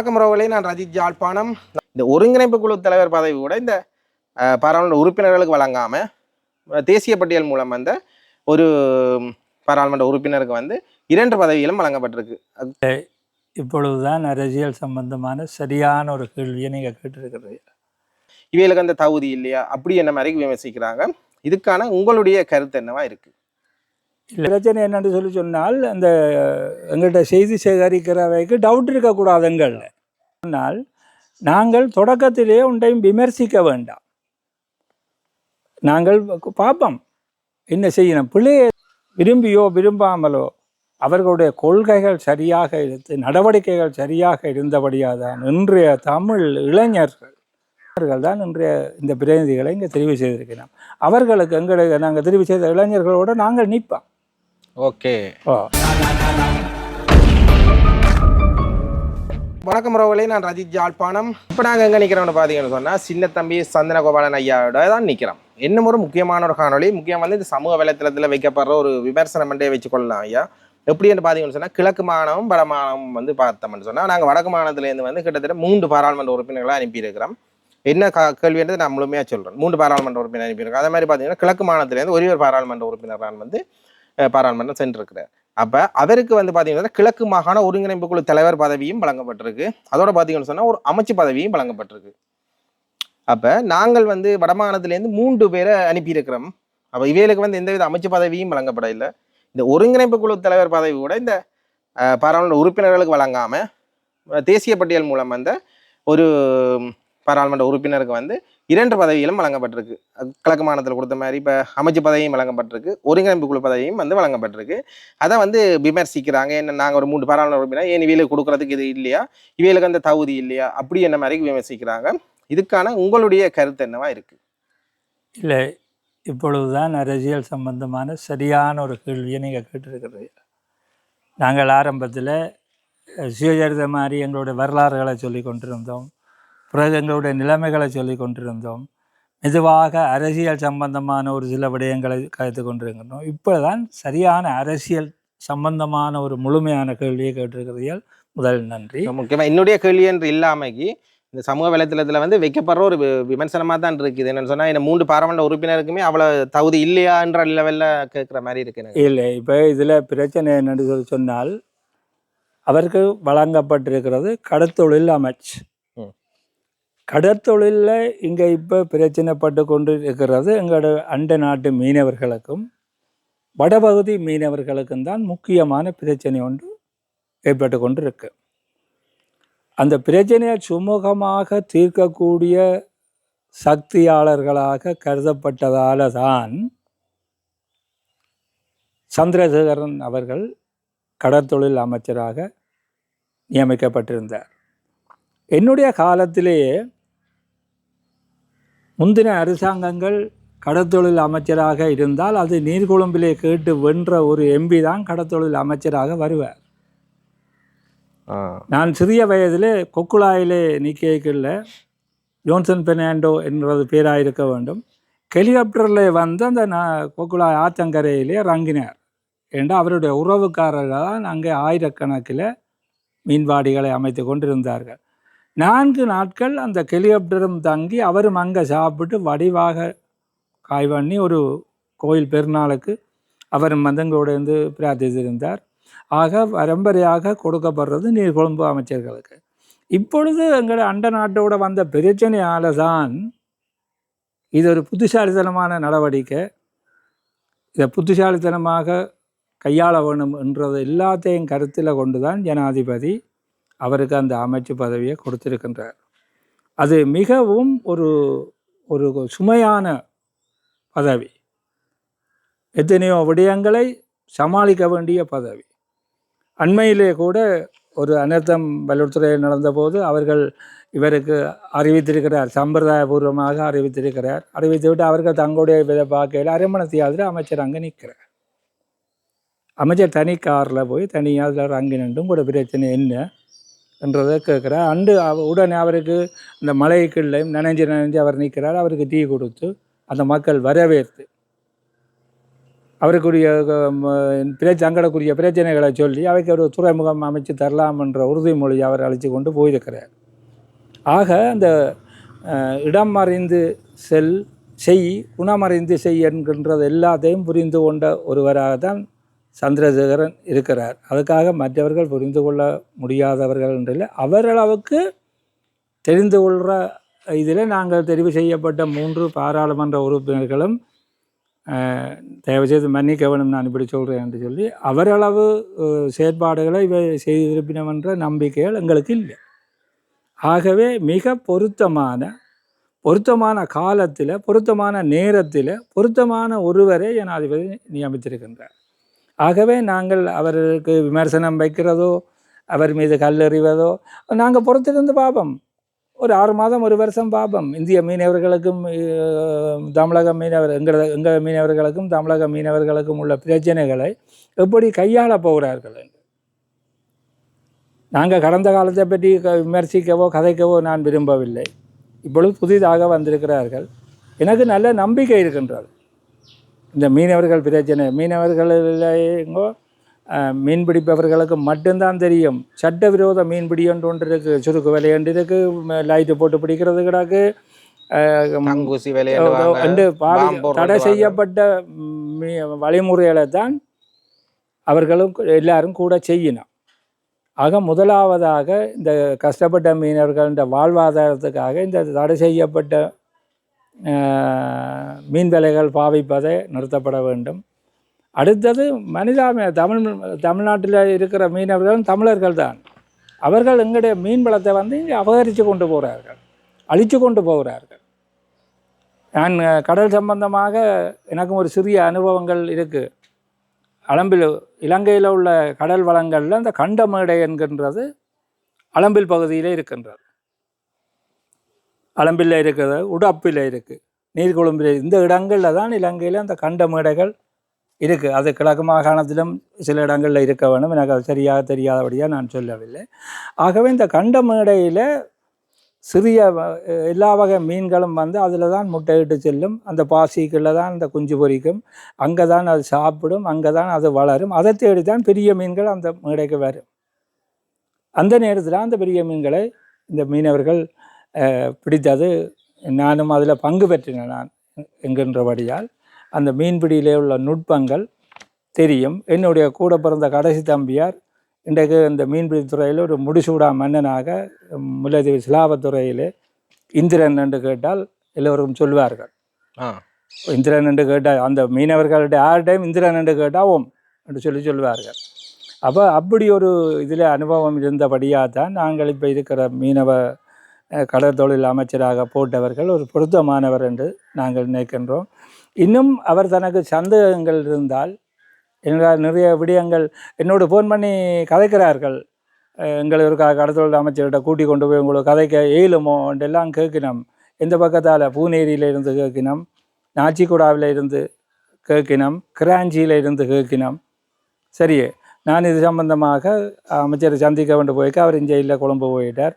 வணக்கம் ரோவலே நான் ரஜித் ஜாழ்ப்பாணம் இந்த ஒருங்கிணைப்பு குழு தலைவர் பதவி கூட இந்த பாராளுமன்ற உறுப்பினர்களுக்கு வழங்காம அஹ், தேசிய பட்டியல் மூலம் வந்த ஒரு பாராளுமன்ற உறுப்பினருக்கு வந்து இரண்டு பதவிகளும் வழங்கப்பட்டிருக்கு. இப்பொழுதுதான் அரசியல் சம்பந்தமான சரியான ஒரு கேள்வியை நீங்கள் கேட்டிருக்கிறது இவைகளுக்கு அந்த தகுதி இல்லையா? அப்படி என்ன மாதிரி விமர்சிக்கிறாங்க? இதுக்கான உங்களுடைய கருத்து என்னவா இருக்கு? இல்லை. பிரச்சனை என்னன்னு சொல்லி சொன்னால் அந்த எங்கள்கிட்ட செய்தி சேகரிக்கிறவைக்கு டவுட் இருக்கக்கூடாது எங்களில் ஆனால் நாங்கள் தொடக்கத்திலேயே உண்டையும் விமர்சிக்க வேண்டாம். நாங்கள் பார்ப்போம் என்ன செய்யணும்? பிள்ளையை விரும்பியோ விரும்பாமலோ அவர்களுடைய கொள்கைகள் சரியாக இருந்து நடவடிக்கைகள் சரியாக இருந்தபடியாக தான் இன்றைய தமிழ் இளைஞர்கள் அவர்கள் தான் இன்றைய இந்த பிரதிநிதிகளை இங்கே தெரிவு செய்திருக்கிறோம் அவர்களுக்கு எங்களுக்கு நாங்கள் தெரிவு செய்த இளைஞர்களோடு நாங்கள் நிற்போம். ஓகே. வணக்கம் ரோவலே நான் ரஜித் ஜாழ்ப்பாணம். இப்போ நாங்கள் எங்கே நிற்கிறோம்னு பார்த்தீங்கன்னு சொன்னால் சின்ன தம்பி சந்தன கோபாலன் ஐயாவோட தான் நிற்கிறோம் இன்னும் ஒரு முக்கியமான ஒரு காணொளி. முக்கியம் வந்து இந்த சமூக வலைத்தளத்தில் வைக்கப்படுற ஒரு விமர்சனம் பண்ணே வச்சுக்கொள்ளலாம் ஐயா. எப்படின்னு பார்த்தீங்கன்னு சொன்னால் கிழக்கு மாநிலம் வட மாநிலம் வந்து பார்த்தோம்னு சொன்னால் நாங்கள் வடக்கு மாநிலத்திலேருந்து வந்து கிட்டத்தட்ட மூன்று பாராளுமன்ற உறுப்பினர்களை அனுப்பியிருக்கிறோம். என்ன கா கேள்வின்றது நான் முழுமையாக சொல்கிறேன் மூன்று பாராளுமன்ற உறுப்பினர் அனுப்பியிருக்கோம் அதே மாதிரி பார்த்தீங்கன்னா கிழக்கு மாநிலத்திலேருந்து ஒரே ஒரு பாராளுமன்ற உறுப்பினர் தான் வந்து பாராளுமன்றம் சென்றிருக்கிறார் அப்போ அவருக்கு வந்து பார்த்தீங்கன்னா கிழக்கு மாகாண ஒருங்கிணைப்பு குழு தலைவர் பதவியும் வழங்கப்பட்டிருக்கு. அதோட பார்த்தீங்கன்னு சொன்னால் ஒரு அமைச்சு பதவியும் வழங்கப்பட்டிருக்கு. அப்போ நாங்கள் வந்து வடமாகாணத்துலேருந்து மூன்று பேரை அனுப்பியிருக்கிறோம். அப்போ இவைகளுக்கு வந்து எந்தவித அமைச்சு பதவியும் வழங்கப்படவில்லை. இந்த ஒருங்கிணைப்பு குழு தலைவர் பதவி கூட இந்த பாராளுமன்ற உறுப்பினர்களுக்கு வழங்காமல் தேசிய பட்டியல் மூலம் வந்த ஒரு பாராளுமன்ற உறுப்பினருக்கு வந்து இரண்டு பதவிகளும் வழங்கப்பட்டிருக்கு. கிழக்கு மாநிலத்தில் கொடுத்த மாதிரி இப்போ அமைச்சு பதவியும் வழங்கப்பட்டிருக்கு. ஒருங்கிணைப்பு குழு பதவியும் வந்து வழங்கப்பட்டிருக்கு. அதை வந்து விமர்சிக்கிறாங்க. என்ன நாங்கள் ஒரு மூன்று பாராளுமன்ற உறுப்பினர் ஏன் இவையில கொடுக்கறதுக்கு இது இல்லையா? இவையிலுக்கு அந்த தகுதி இல்லையா? அப்படி என்ன மாதிரி விமர்சிக்கிறாங்க? இதுக்கான உங்களுடைய கருத்து என்னவா இருக்கு? இல்லை இப்பொழுதுதான் அரசியல் சம்பந்தமான சரியான ஒரு கேள்வியை நீங்கள் கேட்டிருக்கிறது நாங்கள் ஆரம்பத்தில் சுயசரித மாதிரி எங்களுடைய வரலாறுகளை சொல்லி கொண்டிருந்தோம். பிறகு எங்களுடைய நிலைமைகளை சொல்லி கொண்டிருந்தோம். மெதுவாக அரசியல் சம்பந்தமான ஒரு சில விடயங்களை கருத்து கொண்டிருக்கிறோம். இப்போ தான் சரியான அரசியல் சம்பந்தமான ஒரு முழுமையான கேள்வியை கேட்டிருக்கிறீர்கள். முதல் நன்றி. முக்கியமா என்னுடைய கேள்வி என்று இல்லாமைக்கு இந்த சமூக வலைத்தளத்துல வந்து வைக்கப்படுற ஒரு வி- விமர்சனமா தான் இருக்குது. என்னன்னு சொன்னா இந்த மூன்று பாராளுமன்ற உறுப்பினருக்குமே அவ்வளவு தகுதி இல்லையான்ற லெவல்ல கேட்குற மாதிரி இருக்கு இல்லை. இப்போ இதில் பிரச்சனை என்னன்னு சொல்லி சொன்னால் அவருக்கு வழங்கப்பட்டிருக்கிறது கடத்தொழில் அமைச்சு. கடற்தொழிலில் இங்கே இப்போ பிரச்சனைப்பட்டு கொண்டு இருக்கிறது எங்களோட அண்டை நாட்டு மீனவர்களுக்கும் வடபகுதி மீனவர்களுக்கும் தான் முக்கியமான பிரச்சனை ஒன்று ஏற்பட்டு கொண்டு இருக்கு அந்த பிரச்சனையை சுமூகமாக தீர்க்கக்கூடிய சக்தியாளர்களாக கருதப்பட்டதால தான் சந்திரசேகரன் அவர்கள் கடற்தொழில் அமைச்சராக நியமிக்கப்பட்டிருந்தார். என்னுடைய காலத்திலேயே முந்தின அரசாங்கங்கள் கடற்தொழில் அமைச்சராக இருந்தால் அது நீர்கொழும்பிலே கேட்டு வென்ற ஒரு எம்பி தான் கடற்தொழில் அமைச்சராக வருவார். நான் சிறிய வயதிலே கொக்குழாயிலே நிற்கல ஜோன்சன் பெர்னாண்டோ என்றது பேராக இருக்க வேண்டும். ஹெலிகாப்டரில் வந்து அந்த கொக்குழாய் ஆத்தங்கரையிலே இறங்கினார். ஏண்டா அவருடைய உறவுக்காரர்கள் தான் அங்கே ஆயிரக்கணக்கில் மீன்பாடிகளை அமைத்து கொண்டிருந்தார்கள். நான்கு நாட்கள் அந்த ஹெலிகாப்டரும் தங்கி அவரும் அங்கே சாப்பிட்டு வடிவாக காய் பண்ணி ஒரு கோயில் பெருநாளுக்கு அவரும் வந்து எங்களோட இருந்து பிரார்த்தித்திருந்தார். ஆக பரம்பரையாக கொடுக்கப்படுறது நீர்கொழும்பு அமைச்சர்களுக்கு. இப்பொழுது எங்கள் அண்ட நாட்டோட வந்த பிரச்சனையால் தான் இது ஒரு புத்திசாலித்தனமான நடவடிக்கை. இதை புத்திசாலித்தனமாக கையாள வேணும் என்றது எல்லாத்தையும் கருத்தில் கொண்டு தான் ஜனாதிபதி அவருக்கு அந்த அமைச்சு பதவியை கொடுத்திருக்கின்றார். அது மிகவும் ஒரு ஒரு சுமையான பதவி. எத்தனையோ விடயங்களை சமாளிக்க வேண்டிய பதவி. அண்மையிலே கூட ஒரு அனர்த்தம் வல்லுத்துறையில் நடந்தபோது அவர்கள் இவருக்கு அறிவித்திருக்கிறார் சம்பிரதாயபூர்வமாக அறிவித்திருக்கிறார். அறிவித்துவிட்டு அவர்கள் தங்களுடைய வித பார்க்கையில் அரமணத்தியாதில் அமைச்சர் அங்கே நிற்கிறார். அமைச்சர் தனி காரில் போய் தனியாக அதில் அங்கே நின்றும் கூட பிரச்சனை என்ன? என்றதை கேட்குறார். அண்டு அவ உடனே அவருக்கு இந்த மலைக்குள்ளையும் நனைஞ்சு நனைஞ்சு அவர் நிற்கிறார். அவருக்கு டீ கொடுத்து அந்த மக்கள் வரவேற்று. அவருக்குரிய பிரச்ச அங்கடக்குரிய பிரச்சனைகளை சொல்லி அவைக்கு ஒரு துறைமுகம் அமைச்சு தரலாம் என்ற உறுதிமொழி அவர் அழைச்சி கொண்டு போயிருக்கிறார். ஆக அந்த இடம் அறிந்து செல் செய் குணமறிந்து செய் என்கின்றது எல்லாத்தையும் புரிந்து கொண்ட ஒருவராக தான் சந்திரசேகரன் இருக்கிறார். அதுக்காக மற்றவர்கள் புரிந்து கொள்ள முடியாதவர்கள் என்றில்லை அவரளவுக்கு தெரிந்து கொள்கிற இதில் நாங்கள் தெரிவு செய்யப்பட்ட மூன்று பாராளுமன்ற உறுப்பினர்களும் தயவுசெய்து மன்னிக்க வேணும் நான் இப்படி சொல்கிறேன் என்று சொல்லி அவரளவு செயற்பாடுகளை இவை செய்திருப்பினோம் என்ற நம்பிக்கைகள் எங்களுக்கு இல்லை. ஆகவே மிக பொருத்தமான பொருத்தமான காலத்தில் பொருத்தமான நேரத்தில் பொருத்தமான ஒருவரை ஜனாதிபதி நியமித்திருக்கின்றார். ஆகவே நாங்கள் அவர்களுக்கு விமர்சனம் வைக்கிறதோ அவர் மீது கல்லெறிவதோ நாங்கள் பொறுத்திருந்து பார்ப்போம் ஒரு ஆறு மாதம் ஒரு வருஷம் பார்ப்போம் இந்திய மீனவர்களுக்கும் தமிழக மீனவர் எங்கள் எங்கள் மீனவர்களுக்கும் தமிழக மீனவர்களுக்கும் உள்ள பிரச்சனைகளை எப்படி கையாள போகிறார்கள்? என்று நாங்கள் கடந்த காலத்தை பற்றி க- விமர்சிக்கவோ கதைக்கவோ நான் விரும்பவில்லை. இப்பொழுது புதிதாக வந்திருக்கிறார்கள். எனக்கு நல்ல நம்பிக்கை இருக்கின்றது. இந்த மீனவர்கள் பிரச்சனை. மீனவர்களோ மீன் பிடிப்பவர்களுக்கு மட்டும்தான் தெரியும். சட்டவிரோத மீன்பிடி ஒன்று ஒன்று இருக்குது சுருக்கு விலை இருக்குது லைட்டு போட்டு பிடிக்கிறது கிடக்கு. என்று தடை. செய்யப்பட்ட வழிமுறைகளை தான் அவர்களும் எல்லாரும் கூட செய்யணும். ஆக முதலாவதாக இந்த கஷ்டப்பட்ட மீனவர்கள வாழ்வாதாரத்துக்காக இந்த தடை செய்யப்பட்ட மீன் விலைகள் பாவிப்பதை நிறுத்தப்பட வேண்டும். அடுத்தது மனிதாம தமிழ் தமிழ்நாட்டில் இருக்கிற மீனவர்களும் தமிழர்கள் தான். அவர்கள் எங்களுடைய மீன் வளத்தை வந்து இங்கே அபகரித்து கொண்டு போகிறார்கள் அழித்து கொண்டு போகிறார்கள். நான் கடல் சம்பந்தமாக எனக்கும் ஒரு சிறிய அனுபவங்கள் இருக்குது அளம்பில் இலங்கையில் உள்ள கடல் வளங்களில் அந்த கண்டமேடை என்கின்றது அளம்பில் பகுதியில் இருக்கின்றது. அலம்பில் இருக்கிறது உடப்பில் இருக்குது நீர்கொழும்பில் இந்த இடங்களில் தான் இலங்கையில் அந்த கண்ட மேடைகள் இருக்குது அது கிழக்கு மாகாணத்திலும் சில இடங்களில் இருக்க வேணும் எனக்கு அது சரியாக தெரியாதபடியாக நான் சொல்லவில்லை. ஆகவே இந்த கண்ட மேடையில் சிறிய வ- எல்லா வகை மீன்களும் வந்து அதில் தான் முட்டையிட்டு செல்லும். அந்த பாசிக்குள்ளே தான் அந்த குஞ்சு பொரிக்கும். அங்கே தான் அது சாப்பிடும். அங்கே தான் அது வளரும். அதை தேடி தான் பெரிய மீன்கள் அந்த மேடைக்கு வரும். அந்த நேரத்தில் அந்த பெரிய மீன்களை இந்த மீனவர்கள் பிடித்தது. நானும் அதில் பங்கு பெற்றினேன் நான் என்கின்றபடியால் அந்த மீன்பிடியிலே உள்ள நுட்பங்கள் தெரியும். என்னுடைய கூட பிறந்த கடைசி தம்பியார் இன்றைக்கு இந்த மீன்பிடி துறையில் ஒரு முடிசூடா மன்னனாக முல்லைத்தீவு சிலாபத்துறையிலே இந்திரன் என்று கேட்டால் எல்லோரும் சொல்வார்கள். இந்திரன் என்று கேட்டால் அந்த மீனவர்களுடைய ஆர்டைம் இந்திரன் என்று கேட்டால் ஓம் என்று சொல்லி சொல்வார்கள். அப்போ அப்படி ஒரு இதில் அனுபவம் இருந்தபடியாக தான் நாங்கள் இப்போ இருக்கிற மீனவ கடற்தொழில் அமைச்சராக போட்டவர்கள் ஒரு பொருத்தமானவர் என்று நாங்கள் நினைக்கின்றோம். இன்னும் அவர் தனக்கு சந்தேகங்கள் இருந்தால் என்றால் நிறைய விடயங்கள் என்னோடு ஃபோன் பண்ணி கதைக்கிறார்கள். எங்களை ஒரு க- கடற்தொழில் அமைச்சர்கிட்ட கூட்டி கொண்டு போய் உங்களுக்கு கதைக்க இயலுமோ என்றெல்லாம் கேட்கினோம். எந்த பக்கத்தால்? பூனேரியில் இருந்து கேட்கினோம். நாச்சிக்குடாவில் இருந்து கேட்கினோம். கிராஞ்சியில் இருந்து கேட்கினோம். சரி நான் இது சம்பந்தமாக அமைச்சரை சந்திக்க கொண்டு போய்க்க அவர் இங்கே இல்லை கொழும்பு போயிட்டார்.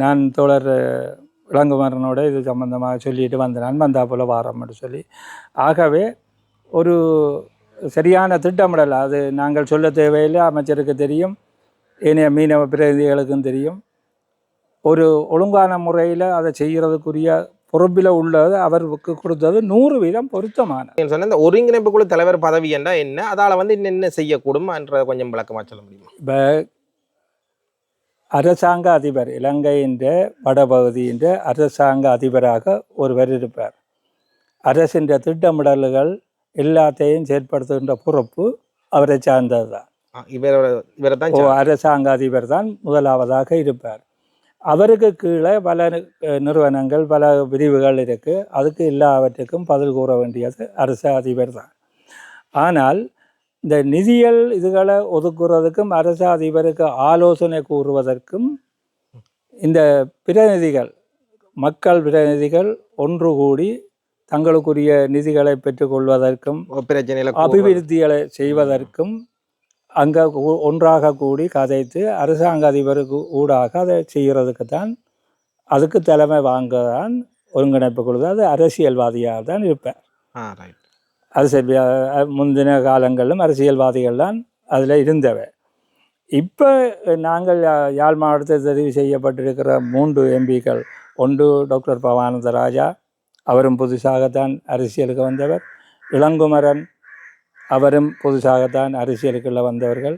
நான் தோழர் அஹ், இளங்குமரனோட இது சம்பந்தமாக சொல்லிட்டு வந்தா போல் வாரம்னு சொல்லி. ஆகவே ஒரு சரியான திட்டமிடல். அது நாங்கள் சொல்ல தேவையில்லை அமைச்சருக்கு தெரியும் ஏனைய மீனவ பிரதிநிதிகளுக்கும் தெரியும். ஒரு ஒழுங்கான முறையில் அதை செய்கிறதுக்குரிய பொறுப்பில் உள்ளது அவருக்கு கொடுத்தது நூறு வீதம் பொருத்தமான. சொன்ன இந்த ஒருங்கிணைப்பு குழு தலைவர் பதவி என்றா என்ன? அதால வந்து இன்னும் என்ன செய்யக்கூடும் என்ற கொஞ்சம் விளக்கமா சொல்ல முடியுமா? இப்போ அரசாங்க அதிபர் இலங்கையின் வடபகுதியின் அரசாங்க அதிபராக ஒருவர் இருப்பார். அரசின் திட்டமிடல்கள் எல்லாத்தையும் செயற்படுத்துகின்ற பொறுப்பு அவரை சார்ந்தது தான். இவரோட இவரை தான் அரசாங்க அதிபர் தான் முதலாவதாக இருப்பார். அவருக்கு கீழே பல நிறுவனங்கள் பல பிரிவுகள் இருக்குது அதுக்கு எல்லாவற்றுக்கும் பதில் கூற வேண்டியது அரசு அதிபர் தான். ஆனால் இந்த நிதியல் இதுகளை ஒதுக்குறதுக்கும் அரசு அதிபருக்கு ஆலோசனை கூறுவதற்கும் இந்த பிரதிநிதிகள் மக்கள் பிரதிநிதிகள் ஒன்று கூடி தங்களுக்குரிய நிதிகளை பெற்றுக்கொள்வதற்கும் அபிவிருத்திகளை செய்வதற்கும் அங்கே ஒன்றாக கூடி கதைத்து அரசாங்க அதிபருக்கு ஊடாக அதை செய்கிறதுக்கு தான் அதுக்கு தலைமை வாங்க தான் ஒருங்கிணைப்பு குழு அது அரசியல்வாதியாக தான் இருப்பேன். ரைட் அரசியல் முந்தின காலங்களிலும் அரசியல்வாதிகள் தான் அதில் இருந்தவ. இப்போ நாங்கள் யாழ் மாவட்டத்தில் தெரிவு செய்யப்பட்டிருக்கிற மூன்று எம்பிக்கள் ஒன்று டாக்டர் பவானந்த ராஜா அவரும் புதுசாகத்தான் அரசியலுக்கு வந்தவர். இளங்குமரன் அவரும் புதுசாகத்தான் அரசியலுக்குள்ள வந்தவர்கள்.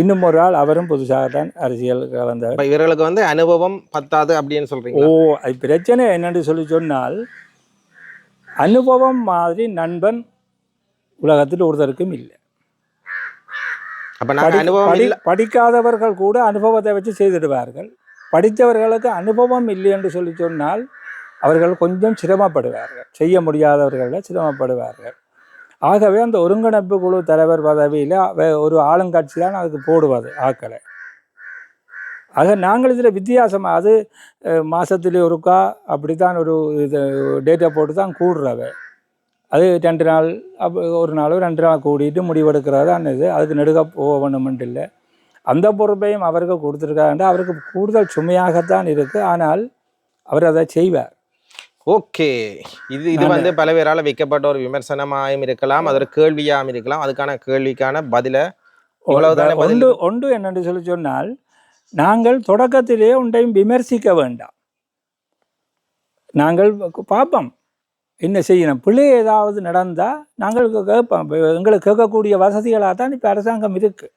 இன்னும் ஒரு ஆள் அவரும் புதுசாகத்தான் அரசியலுக்கு வந்தவர். இவர்களுக்கு வந்து அனுபவம் பத்தாது அப்படின்னு ஓ சொல்றீங்க அது பிரச்சனை என்னன்னு சொல்லி சொன்னால் அனுபவம் மாதிரி நண்பன் உலகத்தில் ஒருத்தருக்கும் இல்லை. அனுபவம் படிக்காதவர்கள் கூட அனுபவத்தை வச்சு செய்திடுவார்கள். படித்தவர்களுக்கு அனுபவம் இல்லை என்று சொல்லி சொன்னால் அவர்கள் கொஞ்சம் சிரமப்படுவார்கள். செய்ய முடியாதவர்களில் சிரமப்படுவார்கள். ஆகவே அந்த ஒருங்கிணைப்பு குழு தலைவர் பதவியில் ஒரு ஆளுங்கட்சி தான் அதுக்கு போடுவது ஆக்களை. ஆக நாங்கள் இதில் வித்தியாசமாக அது அஹ், மாசத்திலே ஒருக்கா அப்படி தான் ஒரு இது டேட்டா போட்டு தான் கூடுறவை அது ரெண்டு நாள் அப்போ ஒரு நாளோ ரெண்டு நாள் கூடிட்டு முடிவெடுக்கிறது இது அதுக்கு நெடுக போகணுமென்று இல்லை. அந்த பொறுப்பையும் அவருக்கு கொடுத்துருக்காங்க அவருக்கு கூடுதல் சுமையாகத்தான் இருக்குது ஆனால் அவர் அதை செய்வார். ஓகே. இது இது வந்து பல பேரால வைக்கப்பட்ட ஒரு விமர்சனமாயும் இருக்கலாம் அது ஒரு கேள்வியாகவும் இருக்கலாம். அதுக்கான கேள்விக்கான பதில் ஒன்று ஒன்று என்னென்று சொல்லி சொன்னால் நாங்கள் தொடக்கத்திலே ஒன்றையும் விமர்சிக்க வேண்டாம். நாங்கள் பார்ப்போம் என்ன செய்யணும்? பிள்ளை ஏதாவது நடந்தால் நாங்கள் கேட்போம். எங்களுக்கு கேட்கக்கூடிய வசதிகளாக தான் இப்போ அரசாங்கம் இருக்குது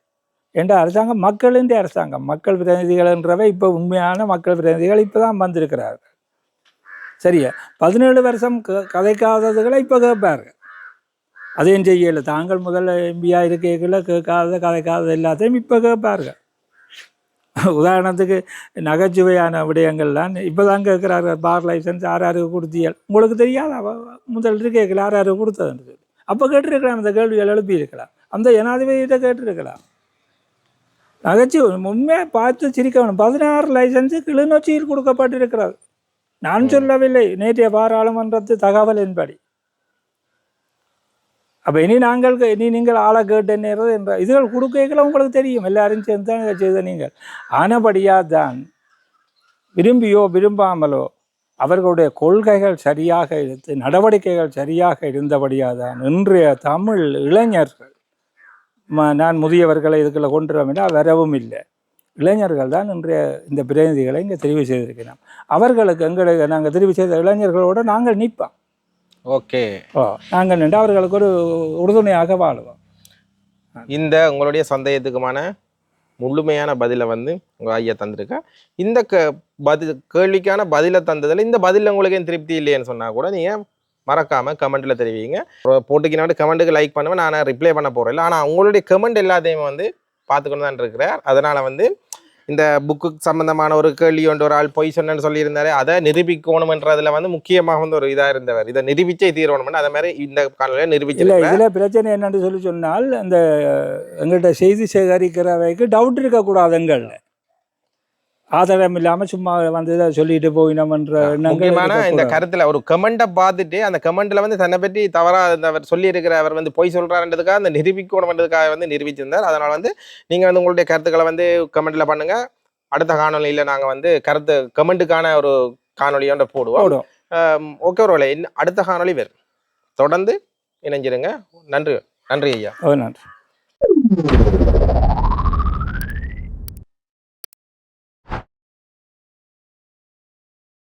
என்ற அரசாங்கம் மக்களின் அரசாங்கம். மக்கள் பிரதிநிதிகள்ன்றவை இப்போ உண்மையான மக்கள் பிரதிநிதிகள் இப்போ தான் வந்திருக்கிறார்கள். சரியா? பதினேழு வருஷம் க- கதைக்காததுகளை இப்போ கேட்பார்கள். அதையும் செய்யலை தாங்கள் முதல்ல எம்பியாக இருக்கைக்குள்ள கேட்காத கதைக்காத எல்லாத்தையும் இப்போ கேட்பார்கள். உதாரணத்துக்கு நகைச்சுவையான விடயங்கள்லாம் இப்போ தான் கேட்குறாரு பார் லைசன்ஸ் யார் யாருக்கு கொடுத்தீர்கள் உங்களுக்கு தெரியாதா? முதல் இருக்கேக்கல யார் யாருக்கு கொடுத்ததுன்னு சொல்லி. அப்போ கேட்டிருக்கலாம் அந்த கேள்விகள் எழுப்பியிருக்கலாம். அந்த ஜனாதிபதியிட்ட கேட்டிருக்கலாம். நகைச்சுவை உண்மையாக பார்த்து சிரிக்கணும். பதினாறு லைசன்ஸு கிளிநொச்சியில் கொடுக்கப்பட்டிருக்கிறது. நான் சொல்லவில்லை. நேற்றைய பாராளுமன்றத்து தகவலின்படி. அப்போ இனி நாங்கள் இனி நீங்கள் ஆளை கேட்டு என்ற இதுகள் கொடுக்கல உங்களுக்கு தெரியும். எல்லாரும் சேர்ந்து தான் இதை செய்த நீங்கள். ஆனபடியாக தான் விரும்பியோ விரும்பாமலோ அவர்களுடைய கொள்கைகள் சரியாக இருந்து நடவடிக்கைகள் சரியாக இருந்தபடியாக தான் இன்றைய தமிழ் இளைஞர்கள் ம- நான் முதியவர்களை இதுக்குள்ள கொண்டு வரவில்லை வரவும் இல்லை. இளைஞர்கள் தான் இன்றைய இந்த பிரதிநிதிகளை இங்கே தெரிவு செய்திருக்கிறோம் அவர்களுக்கு எங்களுக்கு நாங்கள் தெரிவு செய்த இளைஞர்களோடு நாங்கள் நிற்போம். ஓகே. ஓ நாங்கள் நின்று அவர்களுக்கு ஒரு உறுதுணையாக வாழுவோம். இந்த உங்களுடைய சந்தேகத்துக்குமான முழுமையான பதிலை வந்து உங்க ஐயா தந்திருக்கா? இந்த க பதில் கேள்விக்கான பதிலை தந்ததுல இந்த பதில் உங்களுக்கு ஏன் திருப்தி இல்லைன்னு சொன்னா கூட நீங்க மறக்காம கமெண்ட்ல தெரிவிங்க. போட்டுக்கினாட்டு கமெண்ட்டுக்கு லைக் பண்ணுவேன் நான் ரிப்ளை பண்ண போறேன். ஆனா உங்களுடைய கமெண்ட் எல்லாத்தையும் வந்து பார்த்துக்கொண்டு தான் இருக்கிறார். அதனால வந்து இந்த புக்கு சம்பந்தமான ஒரு கேள்வி ஒன்று ஒரு ஆள் பொய் சொன்னு சொல்லியிருந்தாரு அதை நிரூபிக்கணும்ன்றதுல வந்து முக்கியமாக வந்து ஒரு இதாக இருந்தவர். இதை நிரூபிச்சே தீரணும்னு அதே மாதிரி இந்த காலையில இல்லை இதில் பிரச்சனை என்னன்னு சொல்லி சொன்னால் அந்த எங்கள்கிட்ட செய்தி சேகரிக்கிறவைக்கு டவுட் இருக்கக்கூடாது எங்களில் ஆதாரம் இல்லாமல் சும்மா வந்து சொல்லிட்டு போயினோம்ன்ற முக்கியமான இந்த. கருத்துல ஒரு கமெண்ட்டை பார்த்துட்டு அந்த கமெண்ட்ல வந்து தன்னை பற்றி தவறா அவர் சொல்லி இருக்கிற அவர் வந்து பொய் சொல்றாருன்றதுக்காக அந்த நிரூபிக்கணும்ன்றதுக்காக வந்து நிரூபிச்சிருந்தார். அதனால வந்து நீங்க வந்து உங்களுடைய கருத்துக்களை வந்து கமெண்ட்ல பண்ணுங்க. அடுத்த காணொலியில நாங்க வந்து கருத்து கமெண்ட்டுக்கான ஒரு காணொலியோட போடுவோம். ஓகே ஒரு அடுத்த காணொலி வேறு தொடர்ந்து இணைஞ்சிருங்க. நன்றி நன்றி ஐயா. நன்றி.